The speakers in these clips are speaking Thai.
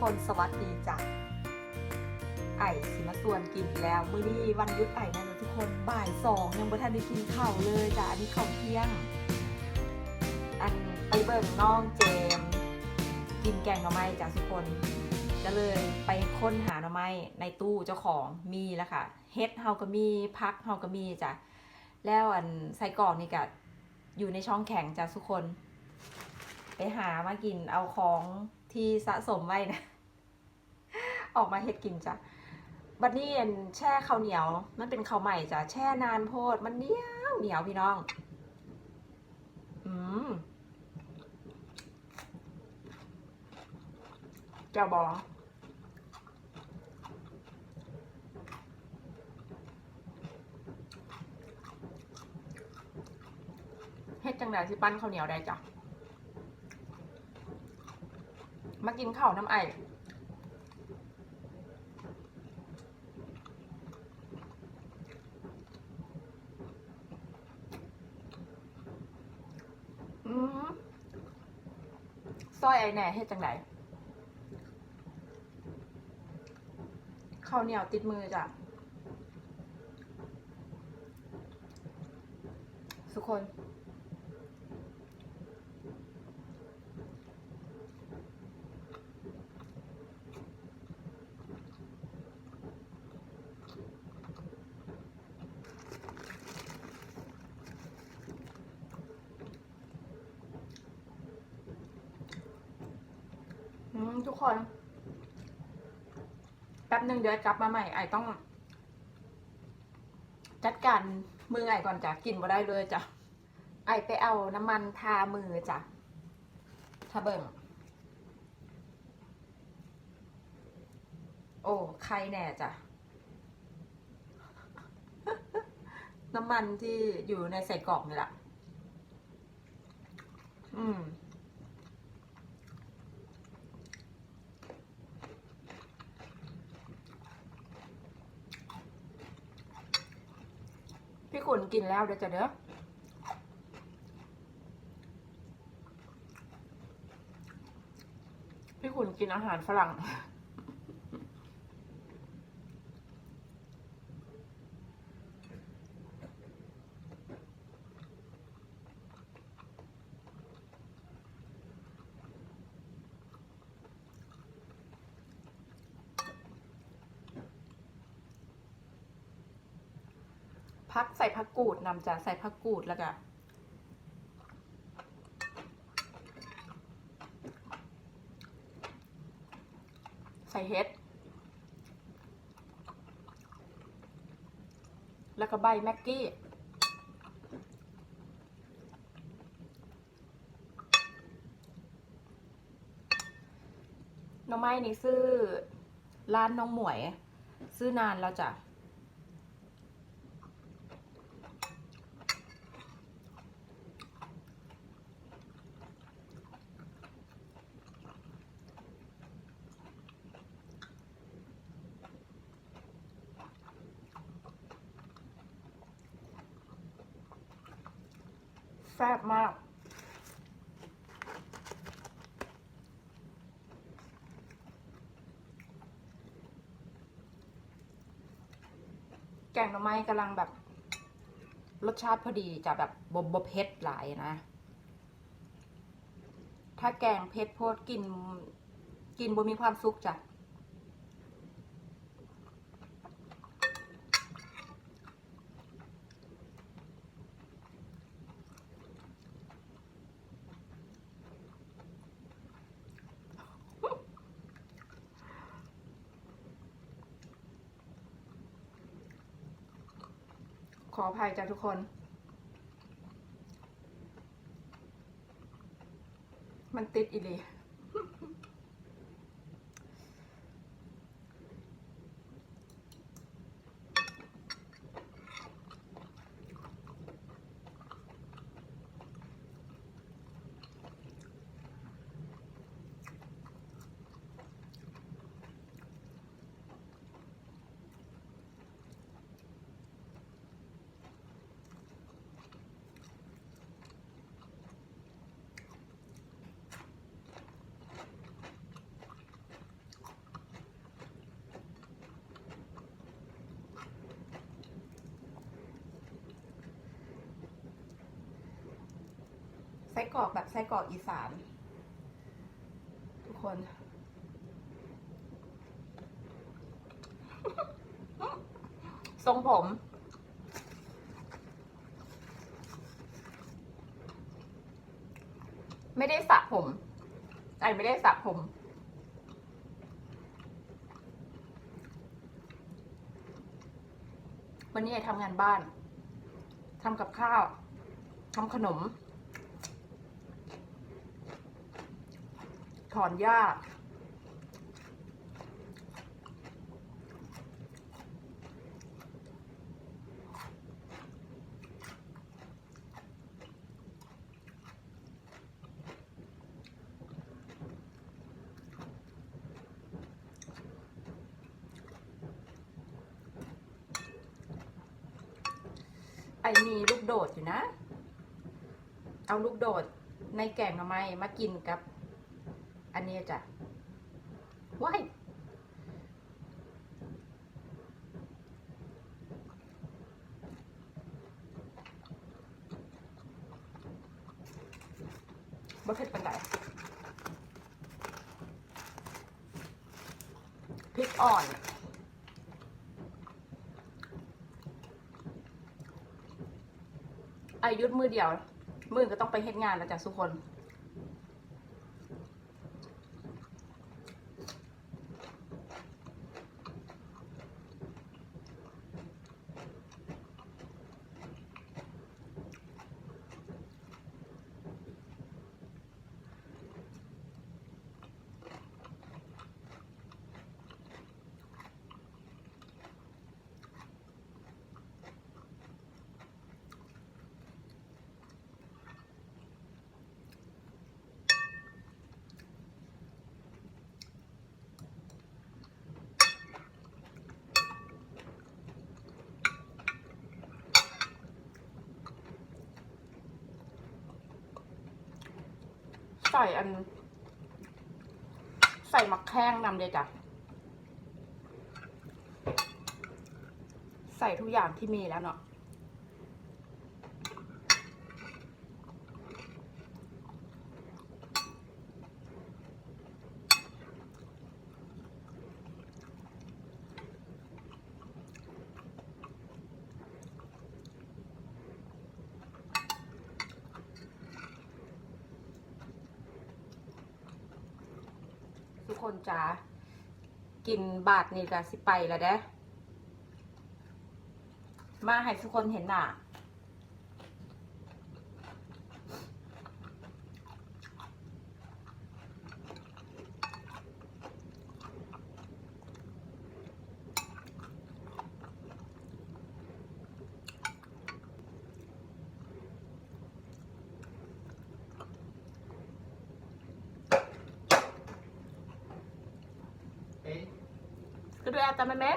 คนสวัสดีจ้ะไอ้สิมาส่วนกินแล้วมื้อนี้วันหยุดไอ้นะทุกคนบ่ายสองยังบ่ทันได้กินข้าวเลยจ้ะอันนี้ข้าวเที่ยง อันไปเบิ่งน้องเจม กินแกงหน่อไม้จ้ะทุกคนก็เลยไปค้นหาหน่อไม้ในตู้เจ้าของมีแล้วค่ะเฮ็ดเฮาก็มีพักเฮาก็มีจ้ะแล้วอันใส่กรอกนี่ก็อยู่ในช่องแข็งจ้ะทุกคน ไปหามากินเอาของที่สะสมไว้นะ ออกมาเฮ็ดกินจ้ะบัดนี้อันแช่ข้าวเหนียว มันเป็นข้าวใหม่จ้ะแช่นานโพดมันเหนียวเหนียวพี่น้อง อืมเจ้าบองเฮ็ดจังไดสิปั้นข้าวเหนียวได้จ้ะ มากินข้าวน้ำไออืม ซอยไอแหน่เฮ็ดจังไดข้าวเหนียวติดมือจ้ะทุกคน ทุกคน แป๊บหนึ่งเดี๋ยวกลับมาใหม่ไอต้อง จัดการมือไอก่อนจ้ะกินมาได้เลยจ้ะไอไปเอาน้ำมันทามือจ้ะทาเบิ่งโอ้ใครแน่จ้ะน้ำมันที่อยู่ในใส่กล่องนี่แหละอืม พี่ขุ นกินแล้วเดี๋ยวจะเด้อพี่ขุนกินอาหารฝรั่ง พักใส่ผักกูดนำจ้ะใส่ผักกูดแล้วก็ใส่เห็ด แล้วก็ใบแม็กกี้ น้องไม้นี่ซื้อร้านน้องหมวย ซื้อนานแล้วจ้ะ ซ่บมากแกงหน่อไม้กำลังแบบ รสชาติพอดีจะแบบบบบบเผ็ดหลายนะ ถ้าแกงเผ็ดโพดกิน กินบ่มีความสุขจ้ะ ข ออภัยจ้ะทุกคน มันติดอีหลี ส้กรอกแบบไส้กรอกอีสาน ทุกคน ทรงผม ไม่ได้สระผมไอไม่ได้สระผมวันนี้ไอทำงานบ้าน ทำกับข้าว ทำขนม ถอนหญ้าไอมีลูกโดดอยู่นะ เอาลูกโดดในแกงทำไมมากินกับ อันนี้จ้ะว้ายบ่เผ็ดปันไดพริกอ่อนอายุดมือเดียว มือก็ต้องไปเฮ็ดงานแล้วจ้ะทุกคน ใส่อัน ใส่มักแข้งนำเลยจ้ะ ใส่ทุกอย่างที่มีแล้วเนาะ คนจ๋ากินบาทนี่ก็สิไปแล้วเด้มาให้ทุกคนเห็นหน้า ด้วยอาจารย์แม่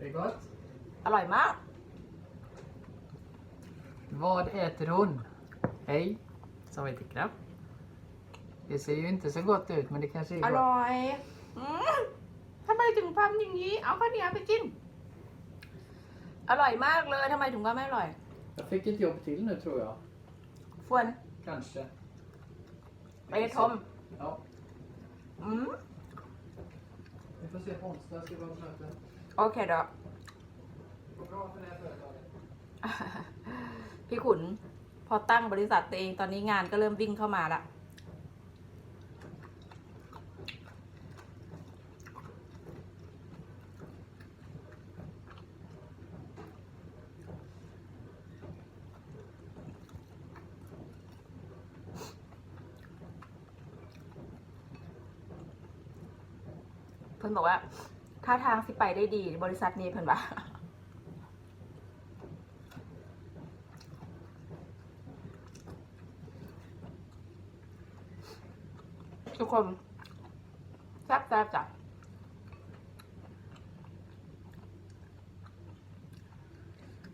Det är gott. อร่อยมาก Vad äter hon? Hej, som heter Knapp. Det ser ju inte så gott ut, men det kanske är อ gott. ร่อยอืมทำไมถึงทำอย่างนี้ เอาข้าวเหนียวไปกิน อร่อยมากเลยทำไมถึงว่าไม่อร่อย Jag fick ett jobb till nu tror jag. ฟวน Kanske. ไปทม Ja, อืม vi får se på onsdag. Ska vi vara på möte. โอเคดอก Det går bra för det här företaget. พี่ขุน พอตั้งบริษัทตัวเองตอนนี้งานก็เริ่มวิ่งเข้ามาละ พิ่นบอกว่าถ้าทางสิไปได้ดีบริษัทนี้เพิ่นว่าทุกคนแซ่บแซ่บจ้ะ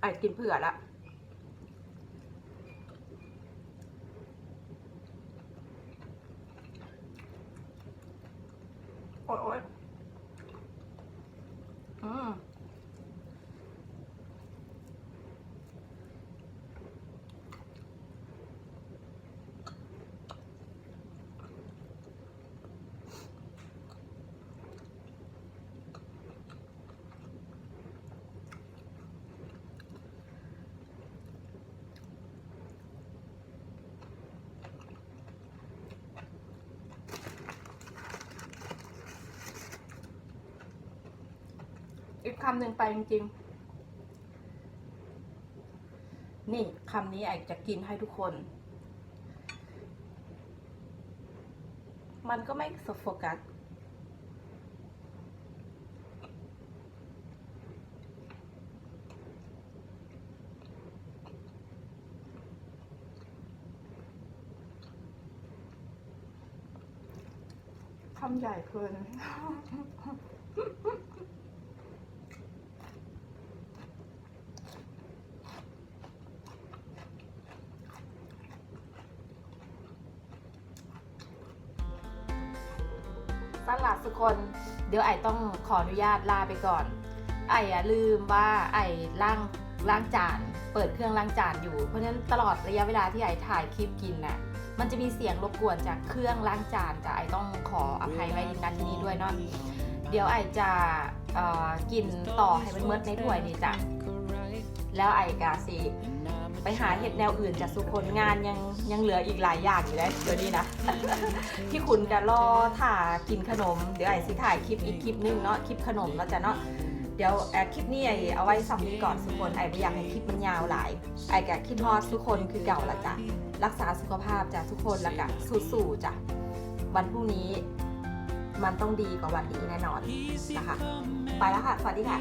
ไอ้กินเผื่อละ คำหนึ่งไปจริงๆ นี่คำนี้ไอจะกินให้ทุกคน มันก็ไม่สโฟกัสคำใหญ่เกิน เดี๋ยวไอต้องขออนุญาตลาไปก่อน ไออะลืมว่าไอล้างล้างจาน เปิดเครื่องล้างจานอยู่ เพราะฉะนั้นตลอดระยะเวลาที่ไอถ่ายคลิปกินน่ะ มันจะมีเสียงรบกวนจากเครื่องล้างจานแต่ไอต้องขออภัยไว้ณที่นี้ด้วยเนาะ เดี๋ยวไอจะกินต่อให้มันเมิดในถ้วยนี่จ้ะ แล้วไอกาสิ ไปหาเห็ดแนวอื่นจากสุคนงานยังยังเหลืออีกหลายอย่างอยู่เลยเดี๋ยวนี้นะ พี่ขุนจะรอถ่ากินขนม เดี๋ยวไอสิถ่ายคลิปอีกคลิปนึงเนาะคลิปขนมแล้วจะเนาะเดี๋ยวแอคลิปนี้ไอเอาไว้สำนี้ก่อนทุกคนไอไม่อยากให้คลิปมันยาวหลายไอแกคิดฮอดทุกคนคือเก่าละจ้ะรักษาสุขภาพจ้ะทุกคนแล้วกะสู้ๆจ้ะวันพรุ่งนี้มันต้องดีกว่าวันนี้แน่นอนนะคะไปแล้วค่ะ สวัสดีค่ะ